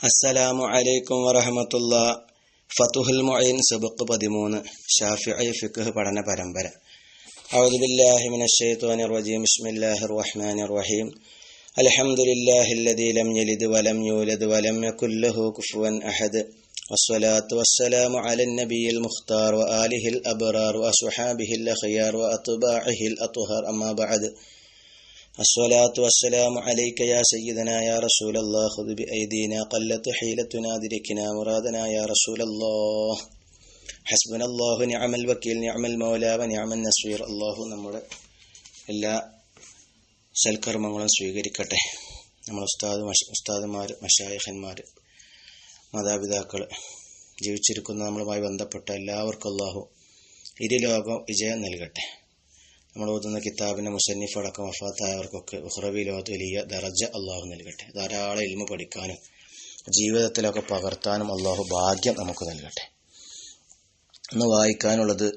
അസ്സലാമു അലൈക്കും വറഹമത്തുള്ള ഫതുഹുൽ മൊയ്ൻ സബക്ക് പതിമൂന്ന് ഷാഫിഐ ഫിഖ് പഠന പരമ്പര أعوذ بالله من الشيطان الرجيم بسم الله الرحمن الرحيم الحمد لله الذي لم يلد ولم يولد ولم يكن له كفوا أحد والصلاة والسلام على النبي المختار وآله الأبرار وأصحابه الأخيار وأتباعه الأطهار أما بعد الصلاة والسلام عليك يا سيدنا يا رسول الله خذ بأيدينا قلت حيلتنا دركنا مرادنا يا رسول الله حسبنا الله نعم الوكيل نعم المولى ونعم النصير الله നമ്മുടെ എല്ലാ സൽക്കർമ്മങ്ങളും സ്വീകരിക്കട്ടെ നമ്മൾ ഉസ്താദ് മഷ- ഉസ്താദുമാർ മഷായഹന്മാർ മാതാപിതാക്കൾ ജീവിച്ചിരിക്കുന്ന നമ്മളുമായി ബന്ധപ്പെട്ട എല്ലാവർക്കും അള്ളാഹു ഇരുലോകം വിജയം നൽകട്ടെ നമ്മൾ ഓതുന്ന കിതാബിന്റെ മുസന്നിഫ് അടക്കം വഫാത്തായവർക്കൊക്കെ ഉഹ്റബി ലോകത്ത് വലിയ ദറജ അള്ളാഹു നൽകട്ടെ. ധാരാളം ഇൽമ പഠിക്കാനും ജീവിതത്തിലൊക്കെ പകർത്താനും അള്ളാഹു ഭാഗ്യം നമുക്ക് നൽകട്ടെ. ഇന്ന് വായിക്കാനുള്ളത്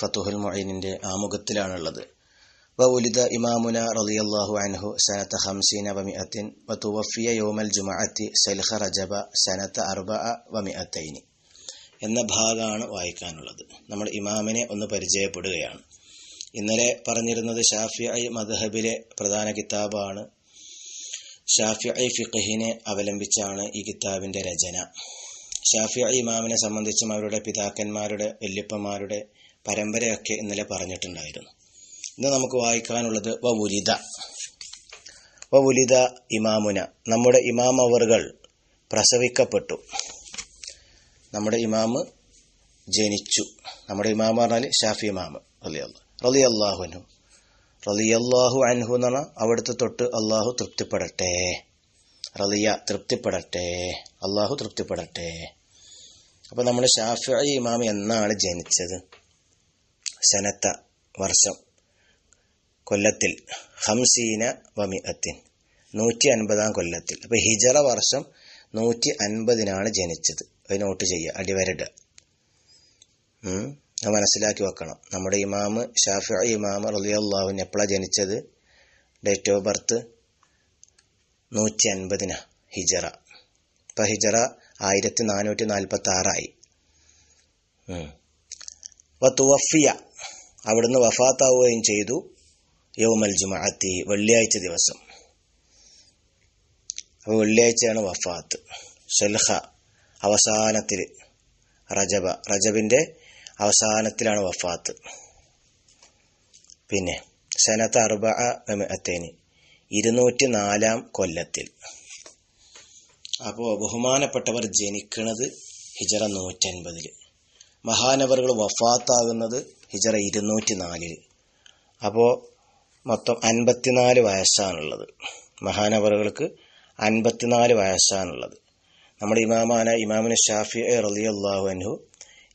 ഫത്തുഹുൽ മൊയ്നിന്റെ ആമുഖത്തിലാണുള്ളത്. വ ഉലിദ ഇമാമുന റളിയല്ലാഹു അൻഹു സനത്ത ഹംസീന വമിഅത്തിൻ വ തുവഫിയ യോമൽ ജുമഅത്തി സൽഹ റജബ സനത്ത അർബ വമിഅത്തൈനി എന്ന ഭാഗമാണ് വായിക്കാനുള്ളത്. നമ്മൾ ഇമാമിനെ ഒന്ന് പരിചയപ്പെടുകയാണ്. ഇന്നലെ പറഞ്ഞിരുന്നത് ഷാഫി ഐ മദ്ഹബിലെ പ്രധാന കിതാബാണ്. ഷാഫി ഐ ഫിഖഹിനെ അവലംബിച്ചാണ് ഈ കിതാബിന്റെ രചന. ഷാഫി ഐ ഇമാമിനെ സംബന്ധിച്ചും അവരുടെ പിതാക്കന്മാരുടെ വല്യപ്പന്മാരുടെ പരമ്പരയൊക്കെ ഇന്നലെ പറഞ്ഞിട്ടുണ്ടായിരുന്നു. ഇന്ന് നമുക്ക് വായിക്കാനുള്ളത് വവുലിത വവുലിത ഇമാമുന. നമ്മുടെ ഇമാം അവറുകൾ പ്രസവിക്കപ്പെട്ടു. നമ്മുടെ ഇമാമ് ജനിച്ചു. നമ്മുടെ ഇമാം പറഞ്ഞാൽ ഷാഫി ഇമാമ് റലിയല്ല റലി അള്ളാഹുനു റലി അൻഹു അവിടുത്തെ തൊട്ട് അള്ളാഹു തൃപ്തിപ്പെടട്ടെ. റലിയ തൃപ്തിപ്പെടട്ടെ. അള്ളാഹു തൃപ്തിപ്പെടട്ടെ. അപ്പൊ നമ്മുടെ ഷാഫി ഇമാം എന്നാണ് ജനിച്ചത്? സനത്ത വർഷം. കൊല്ലത്തിൽ. ഹംസീന വമിഅത്തിൻ. നൂറ്റി അൻപതാം കൊല്ലത്തിൽ. അപ്പൊ ഹിജറ വർഷം നൂറ്റി അൻപതിനാണ് ജനിച്ചത്. അത് നോട്ട് ചെയ്യുക. അടിവരടുക. അത് മനസ്സിലാക്കി വെക്കണം. നമ്മുടെ ഇമാമ് ഷാഫി ഇമാമ് റലിയല്ലാഹുവിന് എപ്പോഴാണ് ജനിച്ചത്? ഡേറ്റ് ഓഫ് ബർത്ത് നൂറ്റി അൻപതിനാ ഹിജറ. ഇപ്പൊ ഹിജറ ആയിരത്തി നാനൂറ്റി നാൽപ്പത്തി ആറായി തുവഫിയ അവിടുന്ന് വഫാത്താവുകയും ചെയ്തു. യൗമൽ ജുമാഅത്തി വെള്ളിയാഴ്ച ദിവസം. അപ്പോൾ വെള്ളിയാഴ്ചയാണ് വഫാത്ത്. ഷൽഹ അവസാനത്തിൽ റജബ. റജബിന്റെ അവസാനത്തിലാണ് വഫാത്ത്. പിന്നെ സനത്ത് അറുപ അത്തേന് ഇരുന്നൂറ്റി നാലാം കൊല്ലത്തിൽ. അപ്പോൾ ബഹുമാനപ്പെട്ടവർ ജനിക്കുന്നത് ഹിജറ നൂറ്റൻപതിൽ മഹാനവറുകൾ വഫാത്താകുന്നത് ഹിജറ ഇരുന്നൂറ്റി നാലിൽ അപ്പോൾ മൊത്തം അൻപത്തിനാല് വയസ്സാണുള്ളത്. മഹാനവറുകൾക്ക് അൻപത്തിനാല് വയസ്സാണുള്ളത്. നമ്മുടെ ഇമാമാന ഇമാമിന് ഷാഫി റളിയല്ലാഹു അൻഹു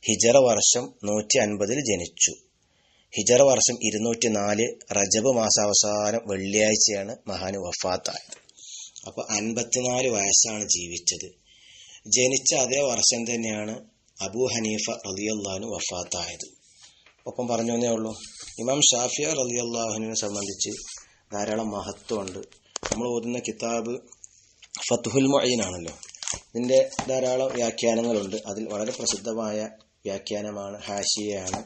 ഹിജറ വർഷം നൂറ്റി അൻപതിൽ ജനിച്ചു. ഹിജറ വർഷം ഇരുന്നൂറ്റി നാല് റജബ് മാസാവസാനം വെള്ളിയാഴ്ചയാണ് മഹാന് വഫാത്തായത്. അപ്പോൾ അൻപത്തിനാല് വയസ്സാണ് ജീവിച്ചത്. ജനിച്ച അതേ വർഷം തന്നെയാണ് അബൂ ഹനീഫ റളിയല്ലാഹു വഫാത്തായത്. ഒപ്പം പറഞ്ഞു തന്നേ ഉള്ളൂ ഇമാം ഷാഫിയ റളിയല്ലാഹുവിനെ സംബന്ധിച്ച് ധാരാളം മഹത്വമുണ്ട്. നമ്മൾ ഓതുന്ന കിതാബ് ഫത്തുഹുൽ ആണല്ലോ. ഇതിന്റെ ധാരാളം വ്യാഖ്യാനങ്ങളുണ്ട്. അതിൽ വളരെ പ്രസിദ്ധമായ വ്യാഖ്യാനമാണ്. ഹാഷിയയാണ്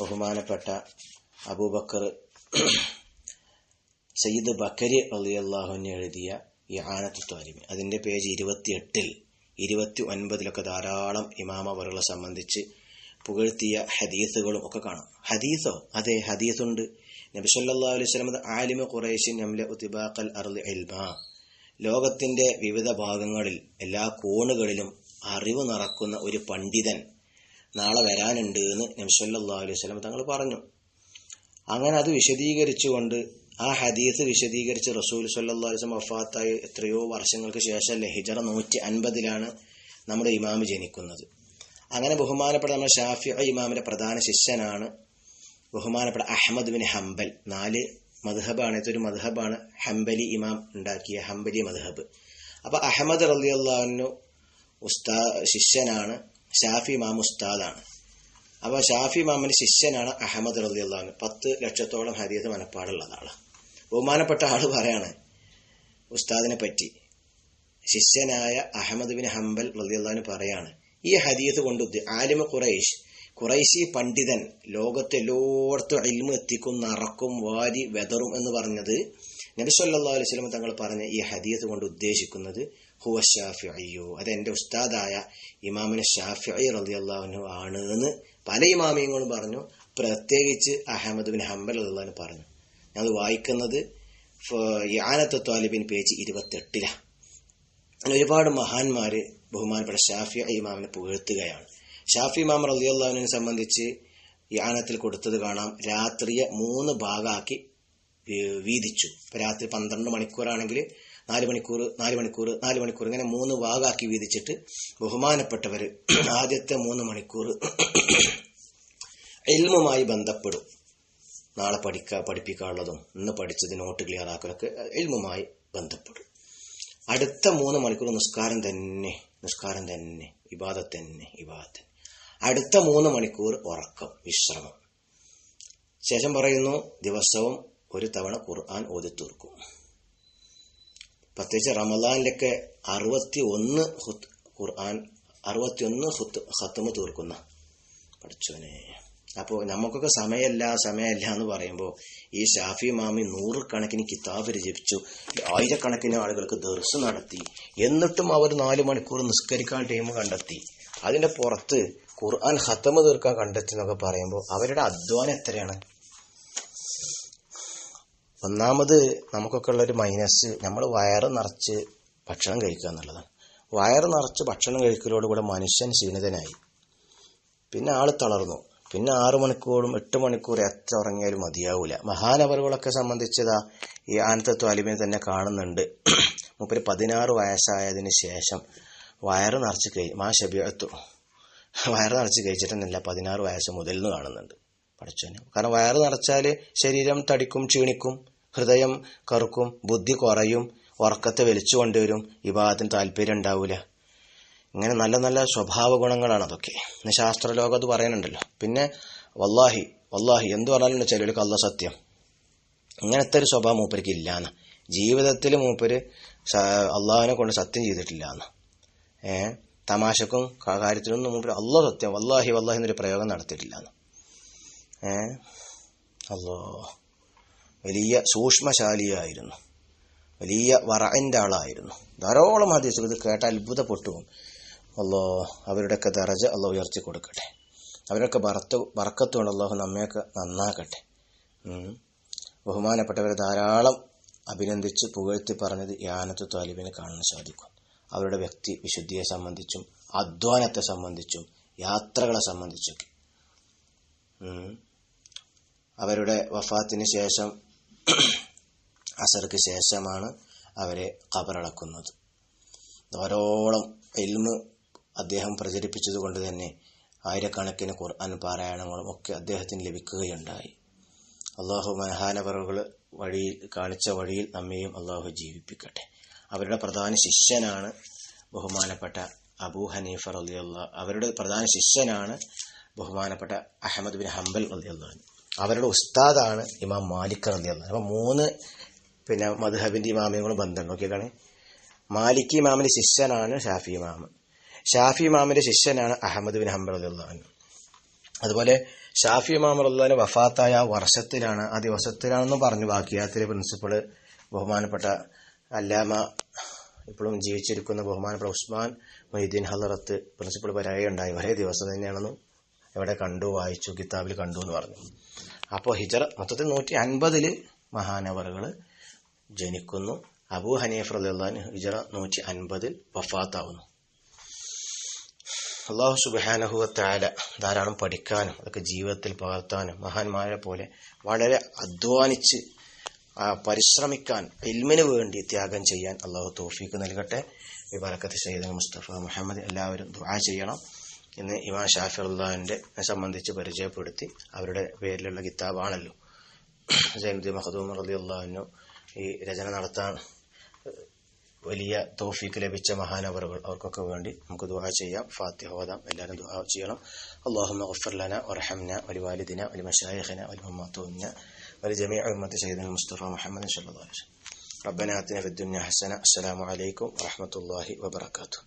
ബഹുമാനപ്പെട്ട അബൂബക്കർ സയ്യിദ് ബക്കരി റളിയല്ലാഹുവിന് എഴുതിയ ഈ ആനത്ത് താലിമി. അതിന്റെ പേജ് ഇരുപത്തിയെട്ടിൽ ഇരുപത്തി ഒൻപതിലൊക്കെ ധാരാളം ഇമാമവറുകളെ സംബന്ധിച്ച് പുകഴ്ത്തിയ ഹദീസുകളും ഒക്കെ കാണാം. ഹദീസോ? അതെ ഹദീസുണ്ട്. നബി സല്ലല്ലാഹു അലൈഹി ആലിമ ഖുറൈശിൻ നംല ഉതിബാഖൽ അർളി ഇൽമ. ലോകത്തിന്റെ വിവിധ ഭാഗങ്ങളിൽ എല്ലാ കോണുകളിലും അറിവ് നിറക്കുന്ന ഒരു പണ്ഡിതൻ നാളെ വരാനുണ്ട് എന്ന് നബി സല്ലല്ലാഹു അലൈഹി സ്വലം തങ്ങൾ പറഞ്ഞു. അങ്ങനെ അത് വിശദീകരിച്ചുകൊണ്ട് ആ ഹദീസ് വിശദീകരിച്ച് റസൂൽ സല്ലാ അലൈഹി വസല്ലം വഫാത്തായി എത്രയോ വർഷങ്ങൾക്ക് ശേഷം ഹിജറ നൂറ്റി അൻപതിലാണ് നമ്മുടെ ഇമാമ് ജനിക്കുന്നത്. അങ്ങനെ ബഹുമാനപ്പെട്ട നമ്മുടെ ഷാഫി ഇമാമിന്റെ പ്രധാന ശിഷ്യനാണ് ബഹുമാനപ്പെട്ട അഹമ്മദ് ബിൻ ഹംബൽ. നാല് മദ്ഹബാണ് ഇതൊരു മദ്ഹബാണ്. ഹംബലി ഇമാം ഉണ്ടാക്കിയ ഹംബലി മദ്ഹബ്. അപ്പൊ അഹമ്മദ് റളിയല്ലാഹു ഉസ്താ ശിഷ്യനാണ്. ഷാഫി ഇമാം ഉസ്താദാണ്. അപ്പൊ ഷാഫി ഇമാമിന്റെ ശിഷ്യനാണ് അഹമ്മദ് റളിയല്ലാഹു പത്ത് ലക്ഷത്തോളം ഹരിയത് മനപ്പാടുള്ള ആളാണ് ബഹുമാനപ്പെട്ട ആൾ പറയാണ് ഉസ്താദിനെ പറ്റി. ശിഷ്യനായ അഹമ്മദ് ബിൻ ഹംബൽ റളിയല്ലാഹു പറയാണ് ഈ ഹരിയത് കൊണ്ട് ആലിമ ഖുറൈഷ് ഖുറൈശി പണ്ഡിതൻ ലോകത്തെ എല്ലായിടത്തും ഇൽമ എത്തിക്കും നറക്കും വാരി വെതറും എന്ന് പറഞ്ഞത് നബിസ്വല്ലാ അലൈഹി സ്വലം തങ്ങൾ പറഞ്ഞ ഈ ഹദീസ് കൊണ്ട് ഉദ്ദേശിക്കുന്നത് ഹുവ അത് എന്റെ ഉസ്താദായ ഇമാമിന് ഷാഫിഅ റളിയല്ലാഹു ആണ് എന്ന് പല ഇമാമിയങ്ങളും പറഞ്ഞു. പ്രത്യേകിച്ച് അഹമ്മദ് ബിൻ ഹംബൽ അള്ളഹാൻ പറഞ്ഞു. ഞാൻ വായിക്കുന്നത് യാനത്ത് താലിബിൻ പേജ് ഇരുപത്തെട്ടിലാണ് ഒരുപാട് മഹാന്മാര് ബഹുമാനപ്പെട്ട ഷാഫി ഇമാമിനെ പുകഴ്ത്തുകയാണ്. ഷാഫി ഇമാം റളിയല്ലാഹുവിനെ സംബന്ധിച്ച് യാനത്തിൽ കൊടുത്തത് കാണാം. രാത്രിയെ മൂന്ന് ഭാഗമാക്കി വീതിച്ചു. ഇപ്പൊ രാത്രി പന്ത്രണ്ട് മണിക്കൂറാണെങ്കിൽ നാല് മണിക്കൂർ നാല് മണിക്കൂർ നാല് മണിക്കൂർ ഇങ്ങനെ മൂന്ന് ഭാഗമാക്കി വീതിച്ചിട്ട് ബഹുമാനപ്പെട്ടവർ ആദ്യത്തെ മൂന്ന് മണിക്കൂർ എൽമുമായി ബന്ധപ്പെടും. നാളെ പഠിക്കുക പഠിപ്പിക്കാനുള്ളതും ഇന്ന് പഠിച്ചത് നോട്ട് ക്ലിയർ ആക്കലൊക്കെ എൽമുമായി ബന്ധപ്പെടും. അടുത്ത മൂന്ന് മണിക്കൂർ നിസ്കാരം തന്നെ നിസ്കാരം തന്നെ ഇബാദത്ത് തന്നെ ഇബാദത്ത് അടുത്ത മൂന്ന് മണിക്കൂർ ഉറക്കം വിശ്രമം. ശേഷം പറയുന്നു ദിവസവും ഒരു തവണ ഖുർആൻ ഓതി തീർക്കും പ്രത്യേകിച്ച് റമദാനിലൊക്കെ അറുപത്തി ഒന്ന് ഖുർആൻ അറുപത്തി ഒന്ന് ഹുത്ത് ഹത്തുമ് തീർക്കുന്ന പഠിച്ചോനെ അപ്പോൾ നമുക്കൊക്കെ സമയമല്ല സമയമല്ല എന്ന് പറയുമ്പോൾ ഈ ഷാഫി മാമി നൂറുകണക്കിന് കിതാബ് രചിപ്പിച്ചു ആയിരക്കണക്കിന് ആളുകൾക്ക് ദർസ് നടത്തി എന്നിട്ടും അവർ നാല് മണിക്കൂർ നിസ്കരിക്കാൻ ടൈം കണ്ടെത്തി. അതിന്റെ പുറത്ത് ഖുർആൻ ഹത്തമ് തീർക്കാൻ കണ്ടെത്തി എന്നൊക്കെ പറയുമ്പോൾ അവരുടെ അധ്വാനം എത്രയാണ്? ഒന്നാമത് നമുക്കൊക്കെ ഉള്ളൊരു മൈനസ്. നമ്മൾ വയറ് നിറച്ച് ഭക്ഷണം കഴിക്കുക എന്നുള്ളതാണ്. വയറ് നിറച്ച് ഭക്ഷണം കഴിക്കലോടുകൂടെ മനുഷ്യൻ ക്ഷീണിതനായി. പിന്നെ ആൾ തളർന്നു. പിന്നെ ആറു മണിക്കൂറും എട്ട് മണിക്കൂർ എത്ര ഉറങ്ങിയാലും മതിയാവൂല. മഹാനവറുകളൊക്കെ സംബന്ധിച്ചതാ ഈ ആനത്തെ ത്വാലിബിനെ തന്നെ കാണുന്നുണ്ട്. മുപ്പര് പതിനാറ് വയസ്സായതിനു ശേഷം വയറ് നിറച്ച് കഴി മാ ശബിയത്തു വയറ് നിറച്ച് കഴിച്ചിട്ടെന്നല്ല പതിനാറ് വയസ്സ് മുതൽ കാണുന്നുണ്ട്. പഠിച്ചു കാരണം വയറ് നിറച്ചാൽ ശരീരം തടിക്കും ക്ഷീണിക്കും. ഹൃദയം കറുക്കും ബുദ്ധി കുറയും ഉറക്കത്തെ വലിച്ചു കൊണ്ടുവരും വിവാഹത്തിന് താല്പര്യം ഉണ്ടാവൂല. ഇങ്ങനെ നല്ല നല്ല സ്വഭാവ ഗുണങ്ങളാണ് അതൊക്കെ. ഇന്ന് ശാസ്ത്രലോകം അത് പറയുന്നുണ്ടല്ലോ. പിന്നെ വല്ലാഹി വല്ലാഹി എന്ത് പറഞ്ഞാലും ചിലർക്ക് അല്ല സത്യം. ഇങ്ങനത്തെ ഒരു സ്വഭാവം മൂപ്പർക്ക് ഇല്ലാന്ന്. ജീവിതത്തിൽ മൂപ്പര് അള്ളാഹിനെ കൊണ്ട് സത്യം ചെയ്തിട്ടില്ലാന്ന്. ഏ തമാശക്കും കാര്യത്തിനൊന്നും മൂപ്പര് അല്ല സത്യം വല്ലാഹി വല്ലാഹി എന്നൊരു പ്രയോഗം നടത്തിയിട്ടില്ലാന്ന്. ഏ അല്ലോ വലിയ സൂക്ഷ്മശാലിയായിരുന്നു. വലിയ വറന്റെ ആളായിരുന്നു. ധാരാളം ഹദീസുകൾ ഇത് കേട്ട അത്ഭുതപ്പെട്ടു. അല്ലോ അവരുടെയൊക്കെ ദറജ അല്ലോ ഉയർത്തി കൊടുക്കട്ടെ. അവരൊക്കെ ബറത്ത് വറക്കത്തുകൊണ്ട് അള്ളാഹു നമ്മയൊക്കെ നന്നാക്കട്ടെ. ബഹുമാനപ്പെട്ടവരെ ധാരാളം അഭിനന്ദിച്ച് പുകഴ്ത്തി പറഞ്ഞത് യാനത്ത് താലിബിനെ കാണാൻ സാധിക്കും. അവരുടെ വ്യക്തി വിശുദ്ധിയെ സംബന്ധിച്ചും അധ്വാനത്തെ സംബന്ധിച്ചും യാത്രകളെ സംബന്ധിച്ചൊക്കെ. അവരുടെ വഫാത്തിന് ശേഷം അസർക്ക് ശേഷമാണ് അവരെ കബറളക്കുന്നത് ധാരോളം എൽമ് അദ്ദേഹം പ്രചരിപ്പിച്ചത് കൊണ്ട് തന്നെ ആയിരക്കണക്കിന് ഖുർആൻ പാരായണങ്ങളും ഒക്കെ അദ്ദേഹത്തിന് ലഭിക്കുകയുണ്ടായി. അള്ളാഹു മഹാനവറുകൾ വഴിയിൽ കാണിച്ച വഴിയിൽ നമ്മെയും അള്ളാഹു ജീവിപ്പിക്കട്ടെ. അവരുടെ പ്രധാന ശിഷ്യനാണ് ബഹുമാനപ്പെട്ട അബൂ ഹനീഫർ അലിയുള്ള അവരുടെ പ്രധാന ശിഷ്യനാണ് ബഹുമാനപ്പെട്ട അഹമ്മദ് ബിൻ ഹംബൽ റളിയല്ലാഹു അവരുടെ ഉസ്താദാണ് ഇമാം മാലിക് റളിയല്ലാഹു അപ്പൊ മൂന്ന് പിന്നെ മധുഹബിന്റെ ഇമാമിയങ്ങളും ബന്ധം. നോക്കിയേക്കാണ് മാലിക് ഇമാമിന്റെ ശിഷ്യനാണ് ഷാഫി ഇമാം. ഷാഫി ഇമാമിന്റെ ശിഷ്യനാണ് അഹമ്മദ് ബിൻ ഹംബർ റളിയല്ലാഹു അതുപോലെ ഷാഫി ഇമാം റളിയല്ലാഹു വഫാത്തായ വർഷത്തിലാണ് ആ ദിവസത്തിലാണെന്ന് പറഞ്ഞു ബാക്കിയാത്തിലെ പ്രിൻസിപ്പൾ ബഹുമാനപ്പെട്ട അല്ലാമ ഇപ്പോഴും ജീവിച്ചിരിക്കുന്ന ബഹുമാനപ്പെട്ട ഉസ്മാൻ മൊയ്തീൻ ഹലറത്ത് പ്രിൻസിപ്പൾ ഉണ്ടായി. ഒരേ ദിവസം തന്നെയാണെന്നും എവിടെ കണ്ടു വായിച്ചു കിതാബിൽ കണ്ടു എന്ന് പറഞ്ഞു. അപ്പോൾ ഹിജറ മൊത്തത്തിൽ നൂറ്റി അൻപതിൽ മഹാനവറുകൾ ജനിക്കുന്നു. അബൂ ഹനീഫ് അലുല്ലാൻ ഹിജറ നൂറ്റി അൻപതിൽ വഫാത്താവുന്നു അള്ളാഹു സുബാനഹുവത്തായ ധാരാളം പഠിക്കാനും അതൊക്കെ ജീവിതത്തിൽ പകർത്താനും മഹാന്മാരെ പോലെ വളരെ അധ്വാനിച്ച് പരിശ്രമിക്കാൻ ഇൽമിന് വേണ്ടി ത്യാഗം ചെയ്യാൻ അള്ളാഹു തോഫീക്ക് നൽകട്ടെ. ഈ ബറക്കത്ത് സയ്യിദ് മുസ്തഫ മുഹമ്മദ് എല്ലാവരും ദുആ ചെയ്യണം. ഇന്ന് ഇമാം ഷാഫി അള്ളാഹിന്റെ സംബന്ധിച്ച് പരിചയപ്പെടുത്തി അവരുടെ പേരിലുള്ള കിതാബാണല്ലോ സൈനുദ്ദീൻ മഹദൂം റലി അള്ളാഹുനു ഈ രചന നടത്താൻ വലിയ തോഫീക്ക് ലഭിച്ച മഹാനവറുകൾ അവർക്കൊക്കെ വേണ്ടി നമുക്ക് ദുആ ചെയ്യാം ഫാത്തിഹ ഓതാം എല്ലാവരും ദുആ ചെയ്യണം اللهم اغفر لنا وارحمنا ولوالدنا ولمشايخنا ولأمتنا ولجميع أمة سيدنا المصطفى محمد صلى الله عليه وسلم ربنا آتنا في الدنيا حسنة السلام عليكم ورحمة الله وبركاته